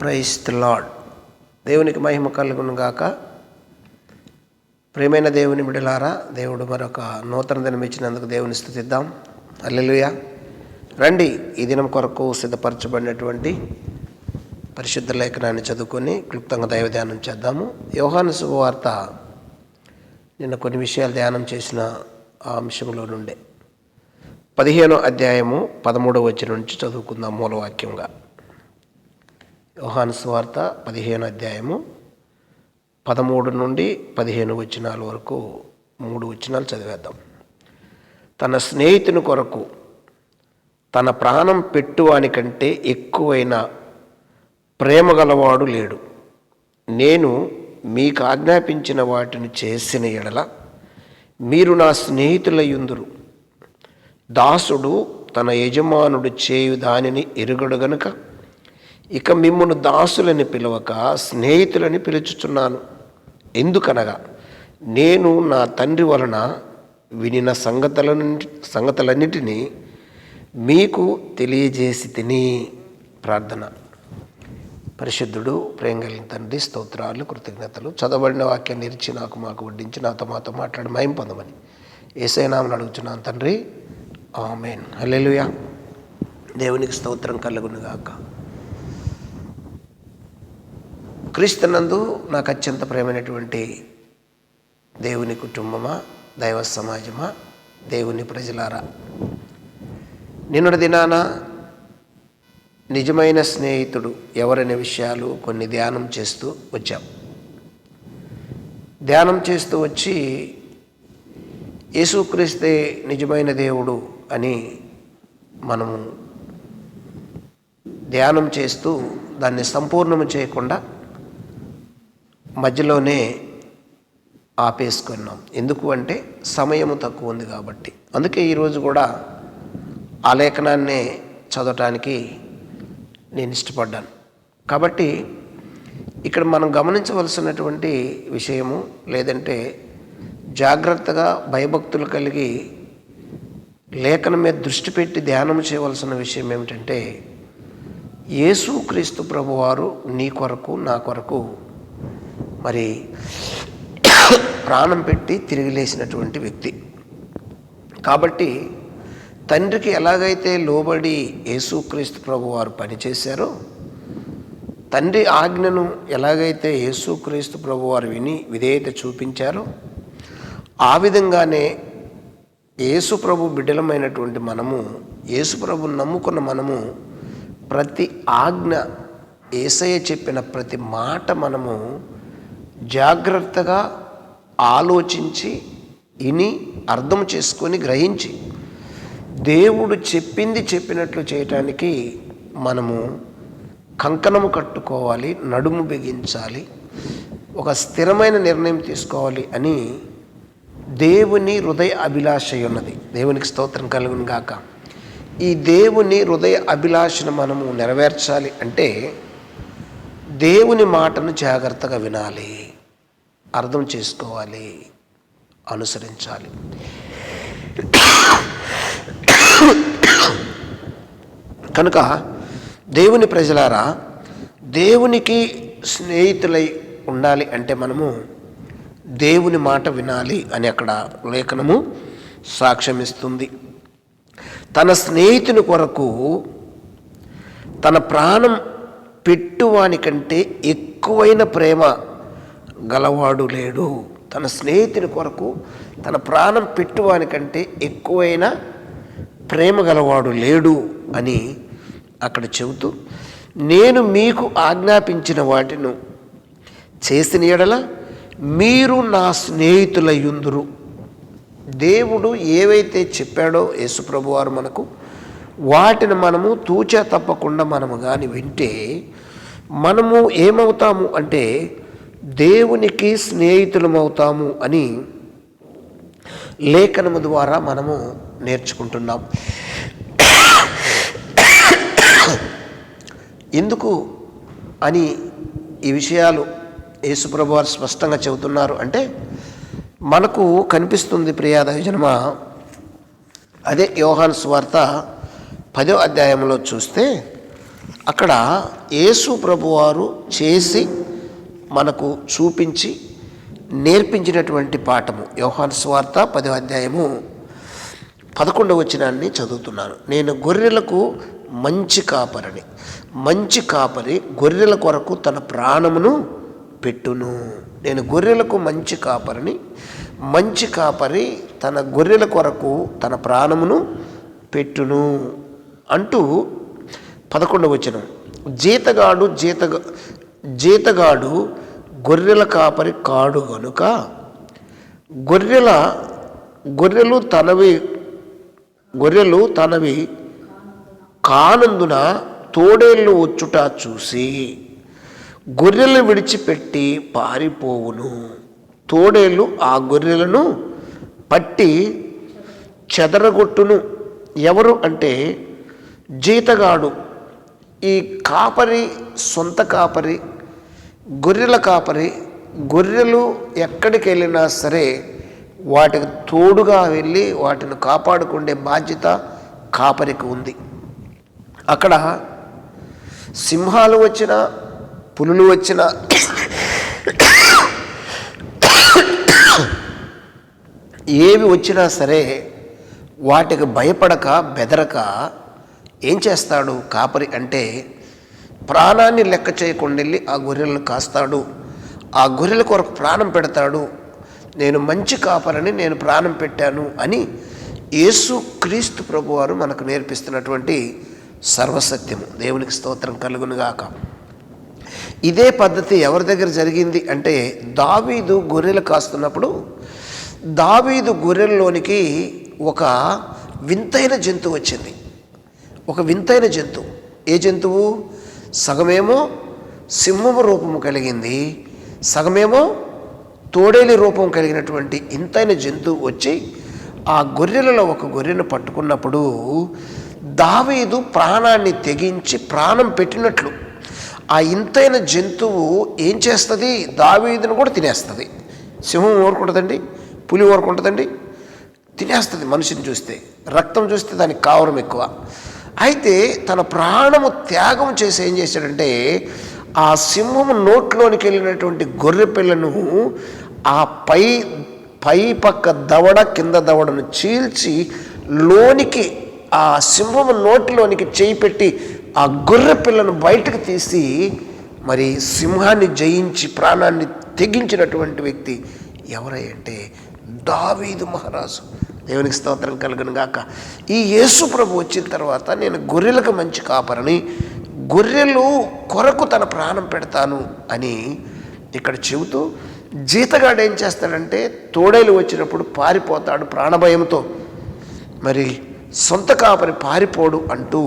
Price the lord దేవునికి మహిమ కలుగును గాక. ప్రేమైన దేవుని బిడలారా దేవుడు మరొక నూతన దినం ఇచ్చినందుకు దేవుని స్థుతిద్దాం. అల్లెలుయ రండి ఈ దినం కొరకు సిద్ధపరచబడినటువంటి పరిశుద్ధ లేఖనాన్ని చదువుకొని క్లుప్తంగా దైవ ధ్యానం చేద్దాము. యోహాను శుభవార్త. నిన్న కొన్ని విషయాలు ధ్యానం చేసిన ఆ అంశంలో నుండే. పదిహేనో అధ్యాయము పదమూడవ వచ్చిన నుంచి చదువుకుందాం మూలవాక్యంగా. యోహాను స్వార్త పదిహేను అధ్యాయము పదమూడు నుండి పదిహేను వచనాల వరకు మూడు వచనాలు చదివేద్దాం. తన స్నేహితుని కొరకు తన ప్రాణం పెట్టువాని కంటే ఎక్కువైన ప్రేమ గలవాడు లేడు. నేను మీకు ఆజ్ఞాపించిన వాటిని చేసిన ఎడల మీరు నా స్నేహితులయ్యుందురు. దాసుడు తన యజమానుడు చేయు దానిని ఎరుగడు గనుక ఇక మిమ్మల్ని దాసులని పిలవక స్నేహితులని పిలుచుచున్నాను. ఎందుకనగా నేను నా తండ్రి వలన వినిన సంగతులన్నిటి సంగతులన్నిటినీ మీకు తెలియజేసి తిని ప్రార్థన. పరిశుద్ధుడు ప్రేమ తండ్రి స్తోత్రాలు కృతజ్ఞతలు. చదవబడిన వాక్యాన్ని ఇరిచి నాకు మాకు వడ్డించి నాతో మాతో మాట్లాడి మయం పొందమని. ఏసైనామని అడుగుతున్నాను తండ్రి. ఆమెన్. హల్లెలూయా. దేవునికి స్తోత్రం కలుగునుగాక. క్రీస్తునందు నాకు అత్యంత ప్రేమైనటువంటి దేవుని కుటుంబమా దైవ సమాజమా దేవుని ప్రజలారా? నిన్నటి దినాన నిజమైన స్నేహితుడు ఎవరనే విషయాలు కొన్ని ధ్యానం చేస్తూ వచ్చాం. ధ్యానం చేస్తూ వచ్చి యేసుక్రీస్తే నిజమైన దేవుడు అని మనము ధ్యానం చేస్తూ దాన్ని సంపూర్ణము చేయకుండా మధ్యలోనే ఆపేసుకున్నాం. ఎందుకు అంటే సమయము తక్కువ ఉంది కాబట్టి. అందుకే ఈరోజు కూడా ఆ లేఖనాన్నే చదవటానికి నేను ఇష్టపడ్డాను. కాబట్టి ఇక్కడ మనం గమనించవలసినటువంటి విషయము లేదంటే జాగ్రత్తగా భయభక్తులు కలిగి లేఖనం మీద దృష్టి పెట్టి ధ్యానం చేయవలసిన విషయం ఏమిటంటే యేసుక్రీస్తు ప్రభువారు నీ కొరకు నా కొరకు మరి ప్రాణం పెట్టి తిరిగి లేచినటువంటి వ్యక్తి. కాబట్టి తండ్రికి ఎలాగైతే లోబడి యేసుక్రీస్తు ప్రభు వారు పనిచేశారో తండ్రి ఆజ్ఞను ఎలాగైతే యేసుక్రీస్తు ప్రభు వారు విని విధేయత చూపించారో ఆ విధంగానే యేసు ప్రభు బిడ్డలమైనటువంటి మనము యేసు ప్రభు నమ్ముకున్న మనము ప్రతి ఆజ్ఞ ఏసయ్య చెప్పిన ప్రతి మాట మనము జాగ్రత్తగా ఆలోచించి ఇని అర్థం చేసుకొని గ్రహించి దేవుడు చెప్పింది చెప్పినట్లు చేయటానికి మనము కంకణము కట్టుకోవాలి నడుము బిగించాలి ఒక స్థిరమైన నిర్ణయం తీసుకోవాలి అని దేవుని హృదయ అభిలాష ఉన్నది. దేవునికి స్తోత్రం కలుగును గాక. ఈ దేవుని హృదయ అభిలాషను మనము నెరవేర్చాలి అంటే దేవుని మాటను జాగ్రత్తగా వినాలి. అర్థం చేసుకోవాలి అనుసరించాలి. కనుక దేవుని ప్రజలారా దేవునికి స్నేహితులై ఉండాలి అంటే మనము దేవుని మాట వినాలి అని అక్కడ లేఖనము సాక్ష్యమిస్తుంది. తన స్నేహితుని కొరకు తన ప్రాణం పెట్టువాని కంటే ఎక్కువైన ప్రేమ గలవాడు లేడు. తన స్నేహితుని కొరకు తన ప్రాణం పెట్టువాని కంటే ఎక్కువైన ప్రేమ గలవాడు లేడు అని అక్కడ చెబుతూ నేను మీకు ఆజ్ఞాపించిన వాటిను చేసిన ఎడల మీరు నా స్నేహితులయ్యుందురు. దేవుడు ఏవైతే చెప్పాడో యేసుప్రభు వారు మనకు వాటిని మనము తూచా తప్పకుండా మనము కానీ వింటే మనము ఏమవుతాము అంటే దేవునికి స్నేహితులమవుతాము అని లేఖనము ద్వారా మనము నేర్చుకుంటున్నాం. ఎందుకు అని ఈ విషయాలు యేసుప్రభు వారు స్పష్టంగా చెబుతున్నారు అంటే మనకు కనిపిస్తుంది ప్రియాదయ జన్మ అదే యోహాన్ స్వార్త పదో అధ్యాయంలో చూస్తే అక్కడ యేసు ప్రభువారు చేసి మనకు చూపించి నేర్పించినటువంటి పాఠము. యోహాన్ స్వార్త పదో అధ్యాయము పదకొండవ వచనాన్ని చదువుతున్నాను నేను గొర్రెలకు మంచి కాపరిని మంచి కాపరి గొర్రెల కొరకు తన ప్రాణమును పెట్టును. నేను గొర్రెలకు మంచి కాపరిని మంచి కాపరి తన గొర్రెల కొరకు తన ప్రాణమును పెట్టును అంటూ పదకొండవ వచనం. జీతగాడు జీతగా జీతగాడు గొర్రెల కాపరి కాడు గనుక గొర్రెల గొర్రెలు తనవి గొర్రెలు తనవి కానందున తోడేళ్ళు వచ్చుట చూసి గొర్రెలు విడిచిపెట్టి పారిపోవును. తోడేళ్ళు ఆ గొర్రెలను పట్టి చెదరగొట్టును. ఎవరు అంటే జీతగాడు. ఈ కాపరి సొంత కాపరి గొర్రెల కాపరి గొర్రెలు ఎక్కడికి వెళ్ళినా సరే వాటికి తోడుగా వెళ్ళి వాటిని కాపాడుకునే బాధ్యత కాపరికి ఉంది. అక్కడ సింహాలు వచ్చిన పులులు వచ్చిన ఏవి వచ్చినా సరే వాటికి భయపడక బెదరక ఏం చేస్తాడు కాపరి అంటే ప్రాణాన్ని లెక్క చేయకుండా వెళ్ళి ఆ గొర్రెలను కాస్తాడు. ఆ గొర్రెల కొరకు ప్రాణం పెడతాడు. నేను మంచి కాపరని నేను ప్రాణం పెట్టాను అని యేసు క్రీస్తు ప్రభువారు మనకు నేర్పిస్తున్నటువంటి సర్వసత్యము. దేవునికి స్తోత్రం కలుగునుగాక ఇదే పద్ధతి ఎవరి దగ్గర జరిగింది అంటే దావీదు గొర్రెలు కాస్తున్నప్పుడు దావీదు గొర్రెల్లోనికి ఒక వింతైన జంతువు వచ్చింది. ఒక వింతైన జంతువు. ఏ జంతువు? సగమేమో సింహము రూపము కలిగింది సగమేమో తోడేలి రూపం కలిగినటువంటి ఇంతైన జంతువు వచ్చి ఆ గొర్రెలలో ఒక గొర్రెను పట్టుకున్నప్పుడు దావీదు ప్రాణాన్ని తెగించి ప్రాణం పెట్టినట్లు. ఆ ఇంతైన జంతువు ఏం చేస్తుంది? దావీదును కూడా తినేస్తుంది. సింహం ఊరుకుంటుందండి పులి ఊరుకుంటుందండి తినేస్తుంది మనిషిని చూస్తే. రక్తం చూస్తే దానికి కావరం ఎక్కువ. అయితే తన ప్రాణము త్యాగం చేసి ఏం చేశాడంటే ఆ సింహము నోట్లోనికి వెళ్ళినటువంటి గొర్రె పిల్లను ఆ పై పై పక్క దవడ కింద దవడను చీల్చి లోనికి ఆ సింహము నోటిలోనికి చేయి పెట్టి ఆ గొర్రె పిల్లను బయటకు తీసి మరి సింహాన్ని జయించి ప్రాణాన్ని తెగించినటువంటి వ్యక్తి ఎవరై అంటే దావీదు మహారాజు. దేవునికి స్తోత్రం కలుగును గాక. ఈ యేసు ప్రభు వచ్చిన తర్వాత నేను గొర్రెలకు మంచి కాపరని గొర్రెలు కొరకు తన ప్రాణం పెడతాను అని ఇక్కడ చెబుతూ జీతగాడు ఏం చేస్తాడంటే తోడేలు వచ్చినప్పుడు పారిపోతాడు ప్రాణభయంతో. మరి సొంత కాపరి పారిపోడు అంటూ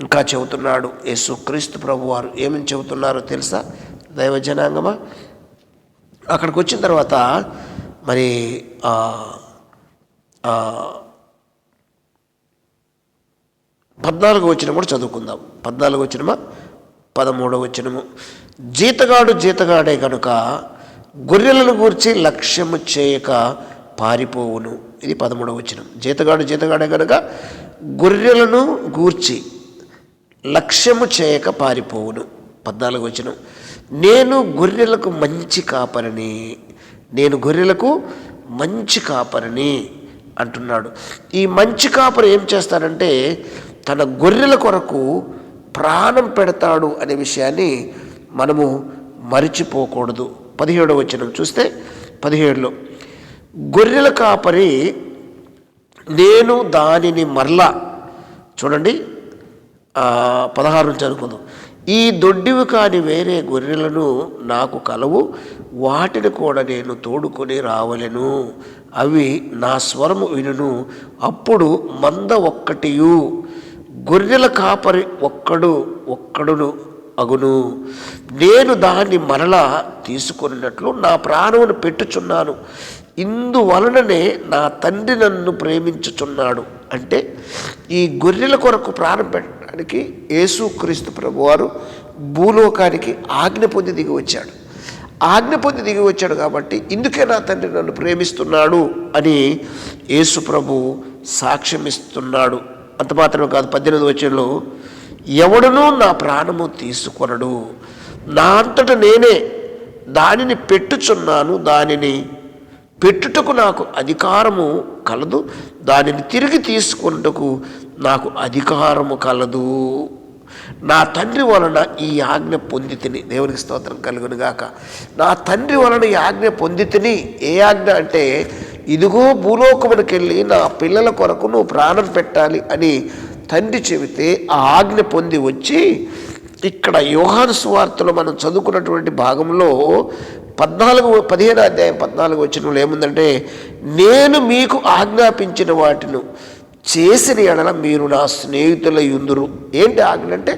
ఇంకా చెబుతున్నాడు యేసు క్రీస్తు ప్రభు వారు. ఏమని చెబుతున్నారో తెలుసా? దైవ జనాంగమా? అక్కడికి వచ్చిన తర్వాత మరి పద్నాలుగు వచ్చిన కూడా చదువుకుందాం. పద్నాలుగు వచ్చినమా పదమూడవ వచ్చినము జీతగాడు జీతగాడే కనుక గొర్రెలను గూర్చి లక్ష్యము చేయక పారిపోవును. ఇది పదమూడవ వచ్చినం జీతగాడు జీతగాడే కనుక గొర్రెలను గూర్చి లక్ష్యము చేయక పారిపోవును. పద్నాలుగు వచ్చినం నేను గొర్రెలకు మంచి కాపరిని. నేను గొర్రెలకు మంచి కాపరిని. అంటున్నాడు. ఈ మంచి కాపరి ఏం చేస్తాడంటే తన గొర్రెల కొరకు ప్రాణం పెడతాడు అనే విషయాన్ని మనము మరిచిపోకూడదు. పదిహేడవ వచనం చూస్తే పదిహేడులో గొర్రెల కాపరి నేను దానిని మరలా చూడండి పదహారు నుంచి అనుకుందాం. ఈ దొడ్డివి కాని వేరే గొర్రెలను నాకు కలవు వాటిని కూడా నేను తోడుకొని రావలెను. అవి నా స్వరము వినును అప్పుడు మంద ఒక్కటియు గొర్రెల కాపరి ఒక్కడు ఒక్కడును అగును. నేను దాన్ని మరలా తీసుకున్నట్లు నా ప్రాణమును పెట్టుచున్నాను. ఇందువలననే నా తండ్రి నన్ను ప్రేమించుచున్నాడు. అంటే ఈ గొర్రెల కొరకు ప్రాణం పెట్టడానికి యేసుక్రీస్తు ప్రభువారు భూలోకానికి ఆజ్ఞ పొంది దిగి వచ్చాడు. ఆజ్ఞ పొంది దిగి వచ్చాడు కాబట్టి ఇందుకే నా తండ్రి నన్ను ప్రేమిస్తున్నాడు అని యేసు ప్రభు సాక్ష్యం ఇస్తున్నాడు అంత మాత్రమే కాదు పద్దెనిమిది వచ్చంలో ఎవడనూ నా ప్రాణము తీసుకొనడు. నా అంతట నేనే దానిని పెట్టుచున్నాను దానిని పెట్టుటకు నాకు అధికారము కలదు దానిని తిరిగి తీసుకున్నటకు నాకు అధికారము కలదు. నా తండ్రి వలన ఈ ఆజ్ఞ పొందితిని. దేవునికి స్తోత్రం కలుగునుగాక. నా తండ్రి వలన ఈ ఆజ్ఞ పొందితిని. ఏ ఆజ్ఞ అంటే ఇదిగో భూలోకమునికి వెళ్ళి నా పిల్లల కొరకు నువ్వు ప్రాణం పెట్టాలి అని తండ్రి చెబితే ఆ ఆజ్ఞ పొంది వచ్చి ఇక్కడ యోహాను సువార్తలో మనం చదువుకున్నటువంటి భాగంలో పద్నాలుగు పదిహేను అధ్యాయం పద్నాలుగు వచ్చినప్పుడు ఏముందంటే నేను మీకు ఆజ్ఞాపించిన వాటిను చేసిన ఎడల మీరు నా స్నేహితుల యుందురు ఏంటి ఆజ్ఞ అంటే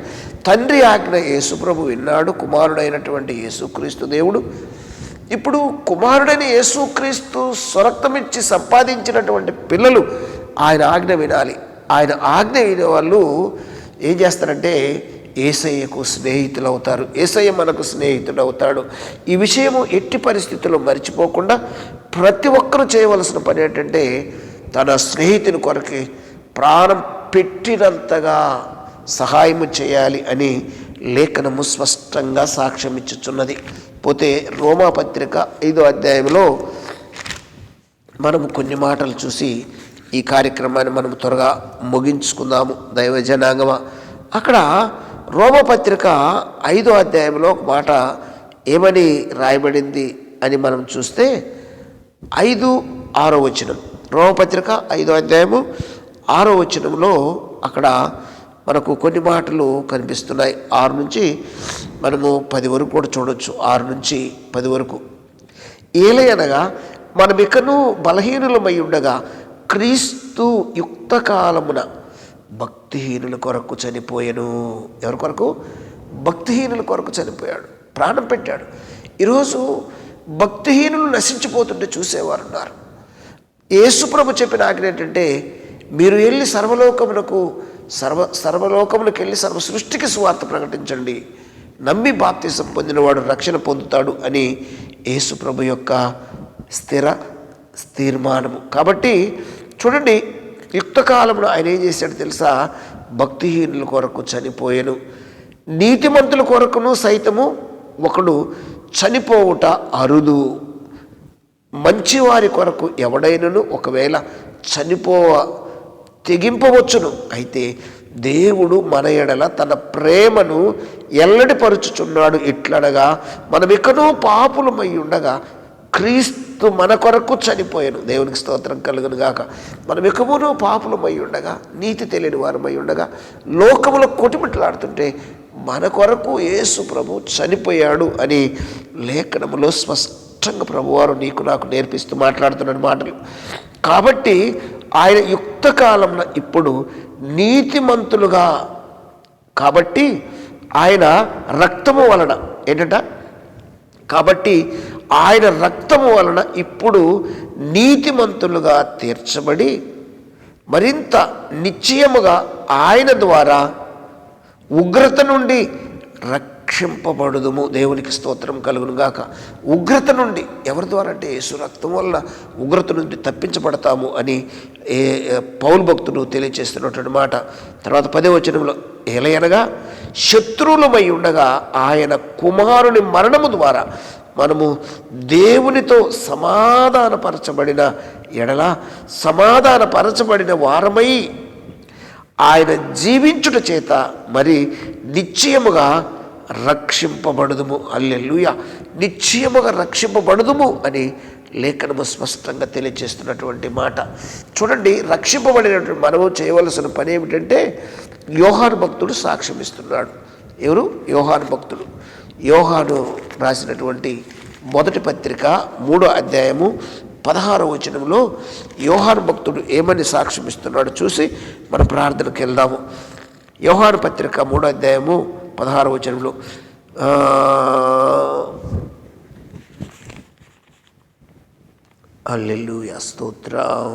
తండ్రి ఆజ్ఞ యేసుప్రభు విన్నాడు కుమారుడైనటువంటి యేసుక్రీస్తు దేవుడు. ఇప్పుడు కుమారుడైన యేసుక్రీస్తు స్వరక్తమిచ్చి సంపాదించినటువంటి పిల్లలు ఆయన ఆజ్ఞ వినాలి. ఆయన ఆజ్ఞ వినే వాళ్ళు ఏం చేస్తారంటే ఏసయ్యకు స్నేహితులు అవుతారు ఏసయ్య మనకు స్నేహితుడు అవుతాడు ఈ విషయము ఎట్టి పరిస్థితుల్లో మర్చిపోకుండా ప్రతి ఒక్కరూ చేయవలసిన పని ఏంటంటే తన స్నేహితుని కొరకే ప్రాణం పెట్టినంతగా సహాయము చేయాలి అని లేఖనము స్పష్టంగా సాక్ష్యం ఇచ్చుచున్నది పోతే రోమా పత్రిక ఐదో అధ్యాయంలో మనము కొన్ని మాటలు చూసి ఈ కార్యక్రమాన్ని మనం త్వరగా ముగించుకుందాము. దైవ జనాంగమ అక్కడ రోమపత్రిక ఐదో అధ్యాయంలో ఒక మాట ఏమని రాయబడింది అని మనం చూస్తే ఐదు ఆరో వచనం. రోమపత్రిక ఐదో అధ్యాయము ఆరో వచనంలో అక్కడ మనకు కొన్ని మాటలు కనిపిస్తున్నాయి. ఆరు నుంచి మనము పది వరకు కూడా చూడొచ్చు. ఆరు నుంచి పది వరకు. ఏలయనగా మనమికను బలహీనులమై ఉండగా క్రీస్తు యుక్త కాలమున భక్తిహీనుల కొరకు చనిపోయాను. ఎవరి కొరకు? భక్తిహీనుల కొరకు చనిపోయాడు. ప్రాణం పెట్టాడు. ఈరోజు భక్తిహీనులు నశించిపోతుంటే చూసేవారు ఉన్నారు యేసుప్రభు చెప్పిన ఆజ్ఞ ఏంటంటే మీరు వెళ్ళి సర్వలోకమునకు సర్వ సర్వలోకములకు వెళ్ళి సర్వ సృష్టికి సువార్త ప్రకటించండి. నమ్మి బాప్తిసం పొందినవాడు రక్షణ పొందుతాడు అని యేసుప్రభు యొక్క స్థిర తీర్మానము. కాబట్టి చూడండి యుక్తకాలంలో ఆయన ఏం చేశాడు తెలుసా? భక్తిహీనుల కొరకు చనిపోయాను. నీతిమంతుల కొరకును సైతము ఒకడు చనిపోవుట అరుదు. మంచివారి కొరకు ఎవడైనను ఒకవేళ చనిపోవ తెగింపవచ్చును. అయితే దేవుడు మన ఎడల తన ప్రేమను ఎల్లడిపరుచుచున్నాడు. ఇట్లనగా మనం ఎక్కడో పాపులమై ఉండగా క్రీస్తు మన కొరకు చనిపోయాను. దేవునికి స్తోత్రం కలుగును గాక. మనం ఎక్కమోనో పాపులమై ఉండగా నీతి తెలియని వారమై ఉండగా లోకములో కొటిమిట్లాడుతుంటే మన కొరకు యేసు ప్రభు చనిపోయాడు అని లేఖనములో స్పష్టంగా ప్రభువారు నీకు నాకు నేర్పిస్తూ మాట్లాడుతున్నాడు మాటలు. కాబట్టి ఆయన యుక్త కాలంలో ఇప్పుడు నీతిమంతులుగా కాబట్టి ఆయన రక్తము వలన ఏంటంట? కాబట్టి ఆయన రక్తము వలన ఇప్పుడు నీతిమంతులుగా తీర్చబడి మరింత నిశ్చయముగా ఆయన ద్వారా ఉగ్రత నుండి రక్షింపబడుదుము. దేవునికి స్తోత్రం కలుగును గాక ఉగ్రత నుండి ఎవరి ద్వారా అంటే యేసు రక్తం వల్ల ఉగ్రత నుండి తప్పించబడతాము అని ఏ పౌరు భక్తుడు తెలియచేస్తున్నటువంటి మాట. తర్వాత పదే వచనంలో ఏలయనగా శత్రువులమై ఉండగా ఆయన కుమారుని మరణము ద్వారా మనము దేవునితో సమాధానపరచబడిన ఎడల సమాధానపరచబడిన వారమై ఆయన జీవించుట చేత మరి నిశ్చయముగా రక్షింపబడదుము. అల్లెలుయ నిశ్చయముగా రక్షింపబడదుము అని లేఖనము స్పష్టంగా తెలియజేస్తున్నటువంటి మాట. చూడండి రక్షింపబడినటువంటి మనము చేయవలసిన పని ఏమిటంటే యోహాను భక్తుడు సాక్ష్యం ఇస్తున్నాడు. ఎవరు? యోహాను భక్తుడు. యోహాను రాసినటువంటి మొదటి పత్రిక మూడో అధ్యాయము పదహారో వచనంలో యోహాను భక్తుడు ఏమని సాక్ష్యం చూసి మన ప్రార్థనకు వెళ్దాము. యోహాను పత్రిక మూడో అధ్యాయము పదహారవ వచనంలో ఆ, హల్లెలూయా స్తోత్రం.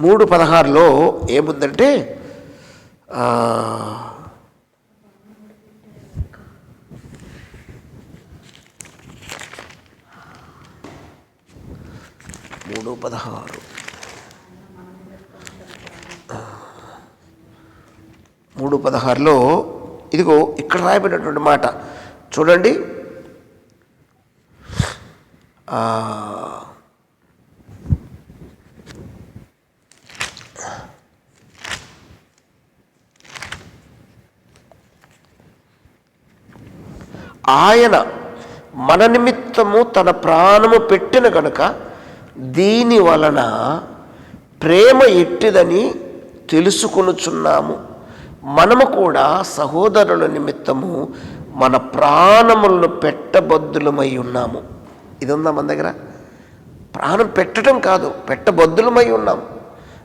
మూడు పదహారులో ఏముందంటే మూడు పదహారు. మూడు పదహారులో ఇదిగో ఇక్కడ రాయబడినటువంటి మాట. చూడండి. ఆయన మన నిమిత్తము తన ప్రాణము పెట్టిన కనుక దీని వలన ప్రేమ ఎట్టిదని తెలుసుకొనుచున్నాము. మనము కూడా సహోదరుల నిమిత్తము మన ప్రాణములను పెట్టబద్దులమై ఉన్నాము. ఇది ఉందా మన దగ్గర? ప్రాణం పెట్టడం కాదు పెట్టబద్దులమై ఉన్నాము.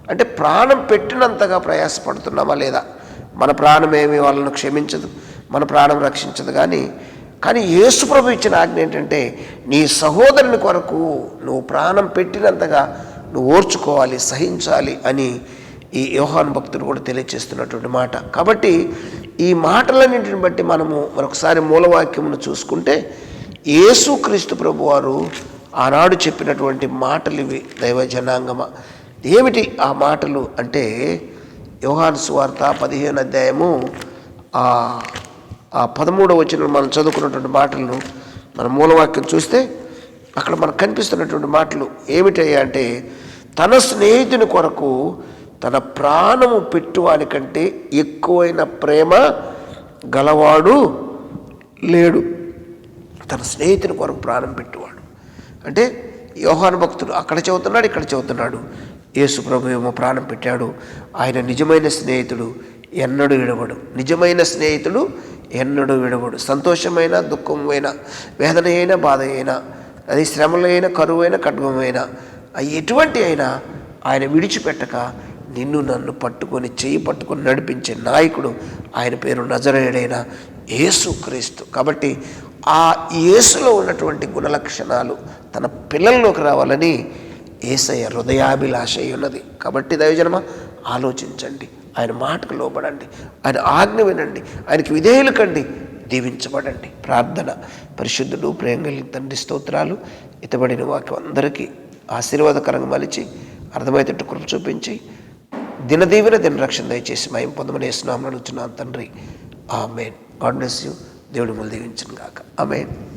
అంటే ప్రాణం పెట్టినంతగా ప్రయాసపడుతున్నామా లేదా? మన ప్రాణం ఏమి వాళ్ళను క్షమించదు మన ప్రాణం రక్షించదు కానీ కానీ ఏసుప్రభు ఇచ్చిన ఆజ్ఞ ఏంటంటే నీ సహోదరుని కొరకు నువ్వు ప్రాణం పెట్టినంతగా నువ్వు ఓర్చుకోవాలి సహించాలి అని ఈ యోహాను భక్తుడు కూడా తెలియజేస్తున్నటువంటి మాట. కాబట్టి ఈ మాటలన్నింటిని బట్టి మనము మరొకసారి మూలవాక్యమును చూసుకుంటే యేసుక్రీస్తు ప్రభు వారు ఆనాడు చెప్పినటువంటి మాటలు ఇవి దైవ జనాంగమ ఏమిటి ఆ మాటలు అంటే యోహాను సువార్త పదిహేను అధ్యాయము ఆ ఆ పదమూడవ వచ్చిన మనం చదువుకున్నటువంటి మాటలను మన మూలవాక్యం చూస్తే అక్కడ మనకు కనిపిస్తున్నటువంటి మాటలు ఏమిటయ్యా అంటే తన స్నేహితుని కొరకు తన ప్రాణము పెట్టువాని కంటే ఎక్కువైన ప్రేమ గలవాడు లేడు. తన స్నేహితుని కొరకు ప్రాణం పెట్టువాడు. అంటే యోహాను భక్తుడు అక్కడ చెబుతున్నాడు ఇక్కడ చెబుతున్నాడు యేసు ప్రభు ఏమో ప్రాణం పెట్టాడు. ఆయన నిజమైన స్నేహితుడు ఎన్నడూ విడవడు. నిజమైన స్నేహితుడు ఎన్నడూ విడవడు. సంతోషమైన దుఃఖమైన వేదన అయినా బాధ అయినా అది శ్రమలైన కరువైన ఖడ్గమైన అవి ఎటువంటి అయినా ఆయన విడిచిపెట్టక నిన్ను నన్ను పట్టుకొని చేయి పట్టుకొని నడిపించే నాయకుడు ఆయన పేరు నజరేడైన యేసు క్రీస్తు. కాబట్టి ఆ యేసులో ఉన్నటువంటి గుణలక్షణాలు తన పిల్లల్లోకి రావాలని ఏసయ్య హృదయాభిలాష అయి ఉన్నది. కాబట్టి దైవజనమ ఆలోచించండి. ఆయన మాటకు లోబడండి. ఆయన ఆజ్ఞ వినండి. ఆయనకి విధేయులు కండి. దీవించబడండి. ప్రార్థన. పరిశుద్ధుడు ప్రేమ తండ్రి స్తోత్రాలు. ఇతబడిన వాక్యం అందరికీ ఆశీర్వాదకరంగా మలిచి అర్థమయ్యేటట్టు కృప చూపించి దినదీవిన దిన రక్షణ దయచేసి మయం పొందమని వేస్తున్నామని అడుగుతున్నాను తండ్రి. ఆమెన్. God bless you. దేవుడు మళ్ళీ దీవించను గాక. ఆమెన్.